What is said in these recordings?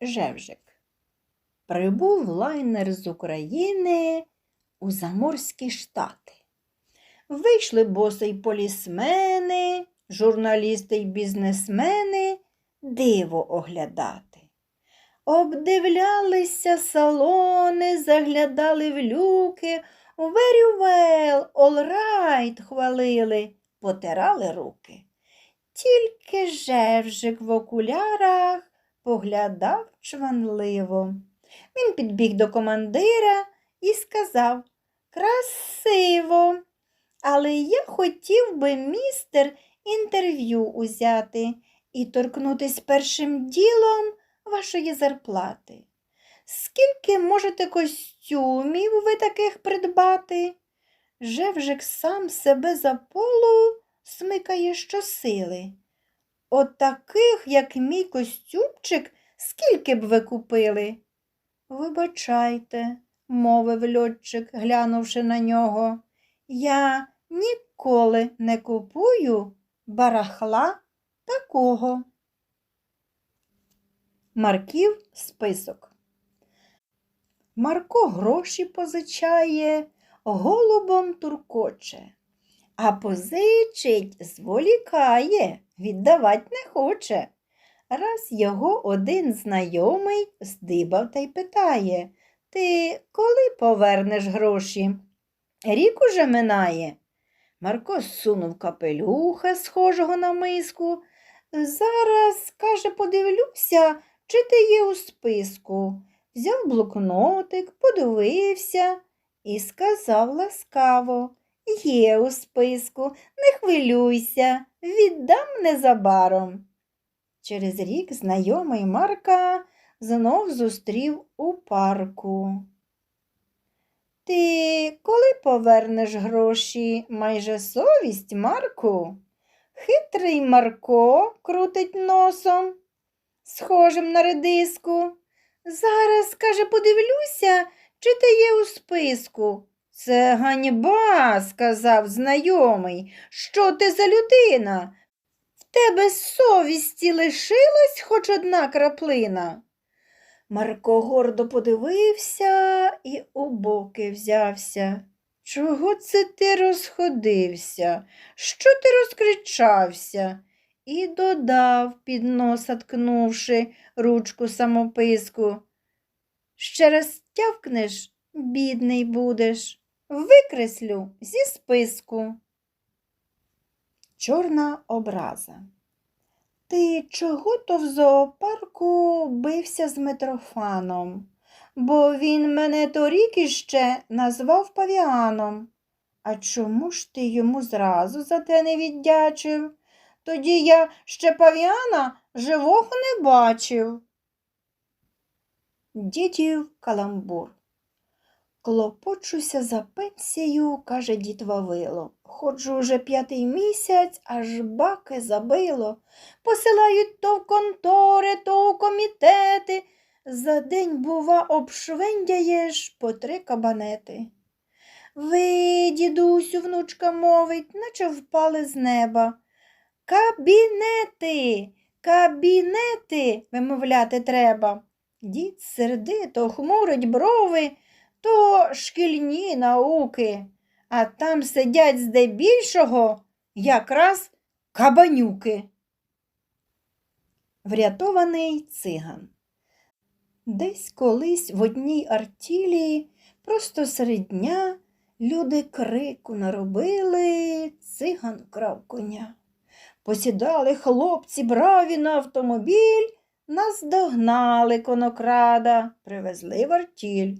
Жевжик. Прибув лайнер з України у Заморські штати. Вийшли босий полісмени, журналісти й бізнесмени диво оглядати. Обдивлялися салони, заглядали в люки, very well, all right хвалили, потирали руки. Тільки жевжик в окулярах поглядав чванливо. Він підбіг до командира і сказав Красиво, але я хотів би, містер, інтерв'ю узяти і торкнутись першим ділом вашої зарплати. Скільки можете костюмів ви таких придбати? Жевжик сам себе за полу смикає щосили. От таких, як мій костюмчик, скільки б ви купили? Вибачайте, мовив льотчик, глянувши на нього. Я ніколи не купую барахла такого. Марків список. Марко гроші позичає, голубом туркоче, а позичить зволікає, віддавать не хоче. Раз його один знайомий здибав та й питає Ти коли повернеш гроші? Рік уже минає. Марко сунув капелюха, схожого на миску. Зараз, каже, подивлюся, чи ти є у списку. Взяв блокнотик, подивився і сказав ласкаво Є у списку, не хвилюйся, віддам незабаром. Через рік знайомий Марка знов зустрів у парку. Ти коли повернеш гроші, майже совість, Марку? Хитрий Марко крутить носом, схожим на редиску. Зараз, каже, подивлюся, чи ти є у списку. Це ганьба, сказав знайомий. Що ти за людина? В тебе совісті лишилась хоч одна краплина. Марко гордо подивився і у боки взявся. Чого це ти розходився? Що ти розкричався? І додав, під носа ткнувши ручку самописку. Ще раз тявкнеш, бідний будеш. Викреслю зі списку. Чорна образа. Ти чого то в зоопарку бився з Митрофаном? Бо він мене торік іще назвав павіаном. А чому ж ти йому зразу за те не віддячив? Тоді я ще павіана живого не бачив. Дідів каламбур. Клопочуся за пенсію, каже дід Вавило. Ходжу уже п'ятий місяць, аж баки забило. Посилають то в контори, то у комітети. За день, бува, обшвендяєш по три кабанети. Ви, дідусю, внучка мовить, наче впали з неба. Кабінети, кабінети, вимовляти треба. Дід сердито хмурить брови, то шкільні науки, а там сидять здебільшого якраз кабанюки. Врятований циган. Десь колись в одній артілі, просто серед дня, люди крику наробили, циган крав коня. Посідали хлопці браві на автомобіль, нас догнали конокрада, привезли в артіль.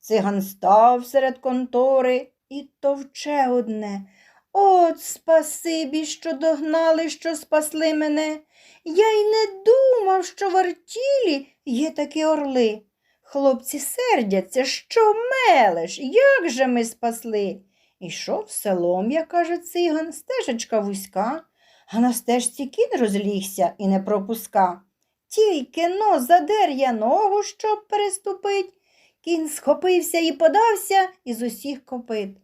Циган став серед контори і товче одне. От спасибі, що догнали, що спасли мене. Я й не думав, що в артілі є такі орли. Хлопці сердяться, що мелеш, як же ми спасли? Ішов селом, як каже циган, стежечка вузька, а на стежці кін розлігся і не пропуска. Тільки но задер я ногу, щоб переступить. Кінь схопився і подався із усіх копит.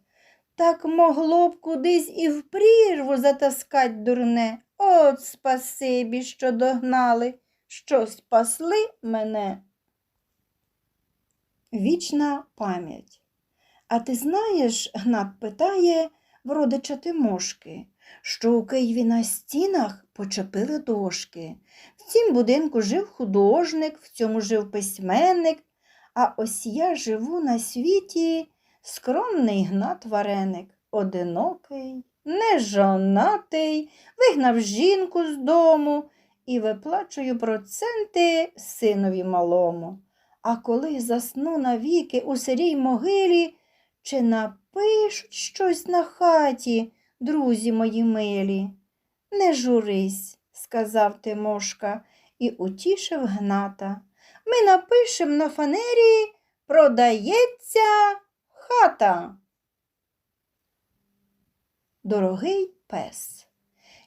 Так могло б кудись і в прірву затаскать дурне. От спасибі, що догнали. що спасли мене. Вічна пам'ять. А ти знаєш, Гнат питає в родича Тимошки, що у Києві на стінах почепили дошки. В цім будинку жив художник, в цьому жив письменник, а ось я живу на світі скромний Гнат Вареник, одинокий, нежонатий, вигнав жінку з дому і виплачую проценти синові малому. А коли засну навіки у сирій могилі, чи напишуть щось на хаті, друзі мої милі? Не журись, сказав Тимошка і утішив Гната. Ми напишем на фанері продається хата. Дорогий пес.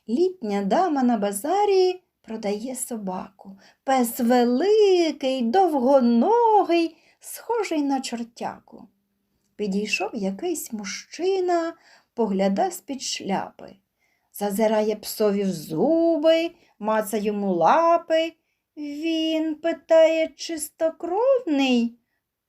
Літня дама на базарі продає собаку. Пес великий, довгоногий, схожий на чортяку. Підійшов якийсь мужчина, погляда з-під шляпи. Зазирає псові в зуби, маца йому лапи. Він питає, чистокровний?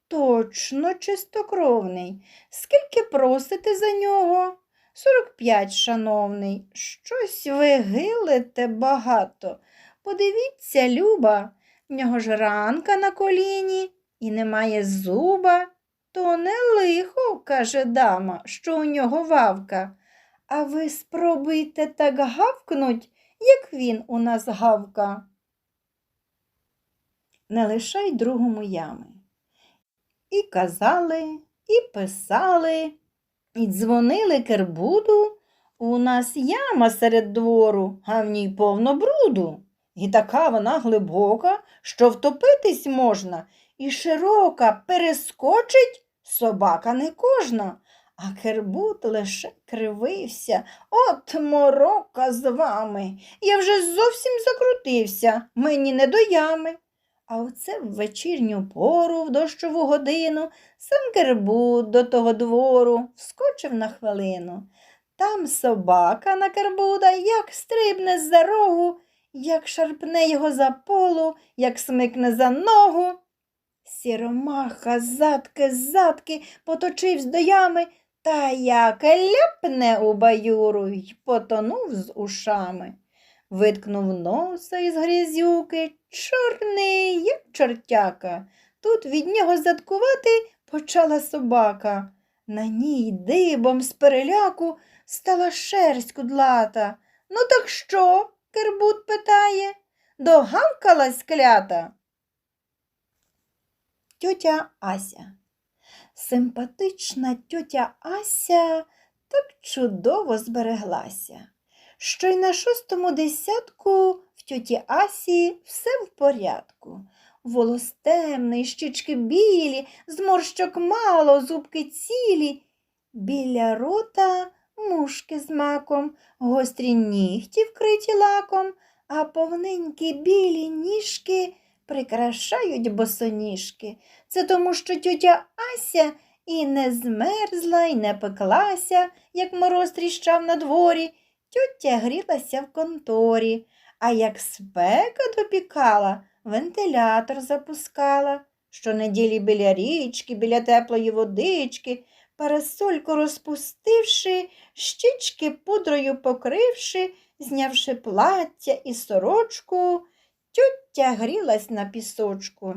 Точно чистокровний. Скільки просите за нього? Сорок п'ять, шановний. Щось ви гилите багато. Подивіться, Люба, в нього ж ранка на коліні і немає зуба. То не лихо, каже дама, що у нього вавка. А ви спробуйте так гавкнуть, як він у нас гавка. Не лишай другому ями. І казали, і писали, і дзвонили Кербуду. У нас яма серед двору, а в ній повно бруду. І така вона глибока, що втопитись можна, і широка перескочить собака не кожна. А Кербут лише кривився. От морока з вами. Я вже зовсім закрутився, мені не до ями. А оце в вечірню пору, в дощову годину, сам Кербут до того двору вскочив на хвилину. Там собака на Кербуда, як стрибне з-за рогу, як шарпне його за полу, як смикне за ногу. Сіромаха задки задки поточивсь до ями, та як ляпне у баюру й потонув з ушами. Виткнув носа із грязюки, чорний, як чортяка. Тут від нього задкувати почала собака. На ній дибом з переляку стала шерсть кудлата. Ну так що? Кербут питає. Догавкалась клята. Тьотя Ася. Симпатична тьотя Ася так чудово збереглася, що й на шостому десятку в тьоті Асі все в порядку. Волос темний, щічки білі, зморщок мало, зубки цілі. Біля рота мушки з маком, гострі нігті вкриті лаком, а повненькі білі ніжки прикрашають босоніжки. Це тому, що тьотя Ася і не змерзла, і не пеклася, як мороз тріщав на дворі. Тьотя грілася в конторі, а як спека допікала, вентилятор запускала. Щонеділі біля річки, біля теплої водички, парасольку розпустивши, щічки пудрою покривши, знявши плаття і сорочку, тьотя грілась на пісочку.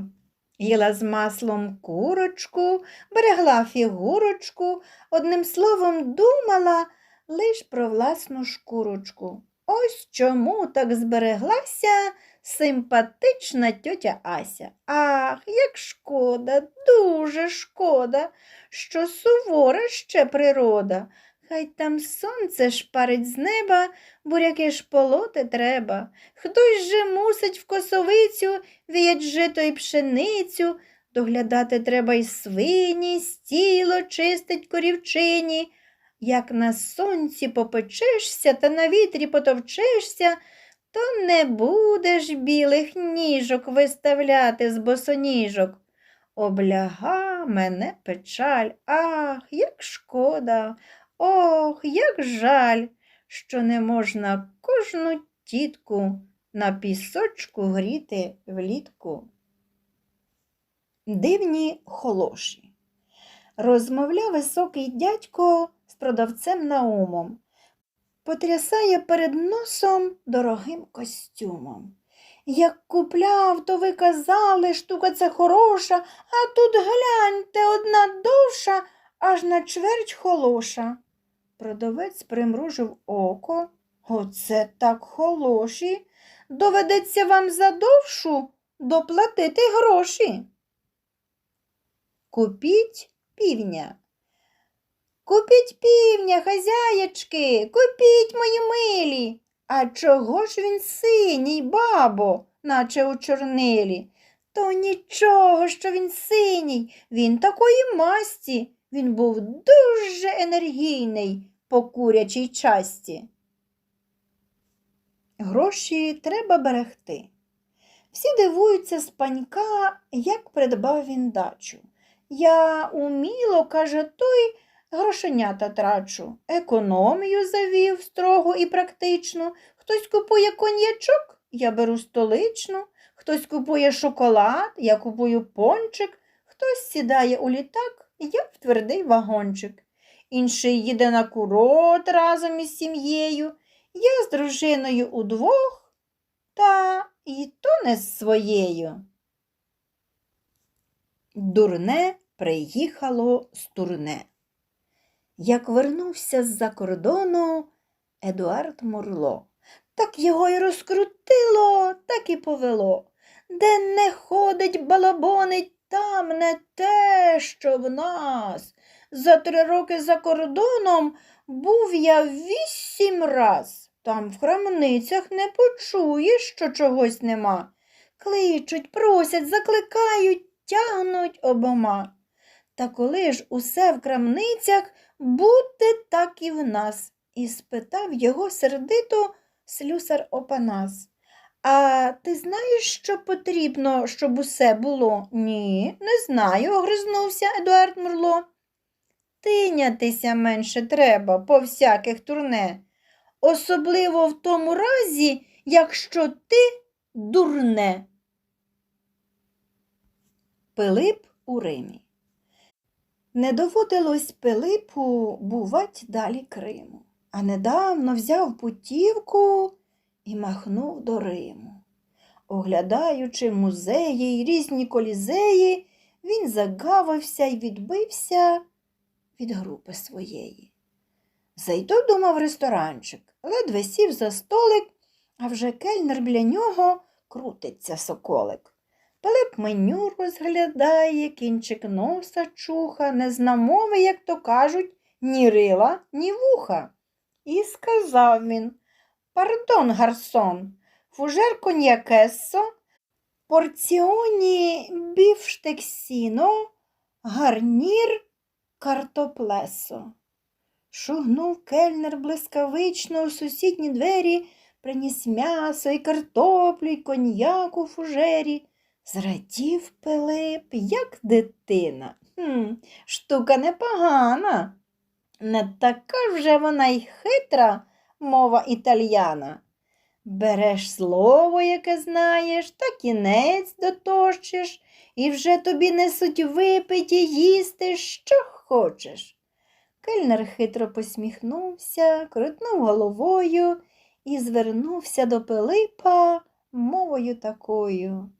Їла з маслом курочку, берегла фігурочку, одним словом думала лиш про власну шкурочку. Ось чому так збереглася симпатична тьотя Ася. Ах, як шкода, дуже шкода, що сувора ще природа. Хай там сонце шпарить з неба, буряки ж полоти треба. Хтось же мусить в косовицю віять жито й пшеницю, доглядати треба й свині, стіло чистить корівчині. Як на сонці попечешся та на вітрі потовчешся, то не будеш білих ніжок виставляти з босоніжок. Обляга мене печаль, ах, як шкода, ох, як жаль, що не можна кожну тітку на пісочку гріти влітку. Дивні холоші. Розмовляв високий дядько продавцем Наумом, потрясає перед носом дорогим костюмом. Як купляв, то ви казали, штука це хороша, а тут гляньте одна довша, аж на чверть холоша. Продавець примружив око. Оце так холоші. Доведеться вам за довшу доплатити гроші. Купіть півня. Купіть півня, хазяєчки, купіть мої милі. А чого ж він синій, бабо, наче у чорнилі? То нічого, що він синій, він такої масті. Він був дуже енергійний по курячій часті. Гроші треба берегти. Всі дивуються з панька, як придбав він дачу. Я уміло, каже той, грошенята трачу. Економію завів строго і практично. Хтось купує коньячок, я беру столичну, хтось купує шоколад, я купую пончик, хтось сідає у літак, я в твердий вагончик. Інший їде на курорт разом із сім'єю, я з дружиною удвох, та і то не з своєю. Дурне приїхало з турне. Як вернувся з-за кордону Едуард Мурло, так його й розкрутило, так і повело. Де не ходить, балабонить, там не те, що в нас. За три роки за кордоном був я вісім раз. Там в крамницях не почуєш, що чогось нема. Кличуть, просять, закликають, тягнуть обома. Та коли ж усе в крамницях, буде так і в нас, і спитав його сердито слюсар Опанас. А ти знаєш, що потрібно, щоб усе було? Ні, не знаю, огризнувся Едуард Мурло. Тинятися менше треба по всяких турне, особливо в тому разі, якщо ти дурне. Пилип у Римі. Не доводилось Пилипу бувать далі Криму, а недавно взяв путівку і махнув до Риму. Оглядаючи музеї й різні колізеї, він загавився й відбився від групи своєї. Зайду, думав, в ресторанчик, ледве сів за столик, а вже кельнер біля нього крутиться соколик. Пилип меню розглядає, кінчик носа чуха, не зна мови, як то кажуть, ні рила, ні вуха. І сказав він Пардон, гарсон, фужер коньякессо, порціоні бівштексіно, гарнір картоплесо. Шугнув кельнер блискавично у сусідні двері, приніс м'ясо і картоплю, і коньяк у фужері. Зрадів Пилип, як дитина. Хм, штука непогана. Не така вже вона й хитра, мова італьяна. Береш слово, яке знаєш, та кінець доточиш, і вже тобі несуть випиті їсти, що хочеш. Кельнер хитро посміхнувся, крутнув головою і звернувся до Пилипа мовою такою.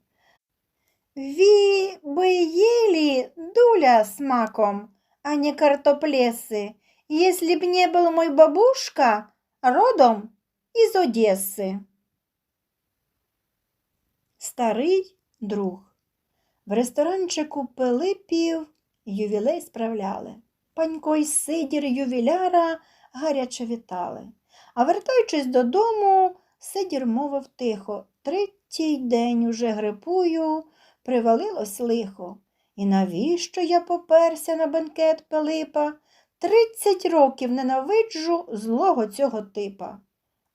Ви бы ели дуля с маком, а не картоплесы, если б не был мой бабушка родом из Одессы. Старий друг. В ресторанчику Пилипів ювілей справляли. Панько й Сидір ювіляра гаряче вітали. А вертаючись додому, Сидір мовив тихо Третій день уже грипую, привалилось лихо. І навіщо я поперся на бенкет Пилипа? Тридцять років ненавиджу злого цього типа.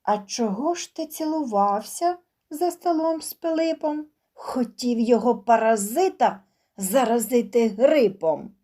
А чого ж ти цілувався за столом з Пилипом? Хотів його паразита заразити грипом.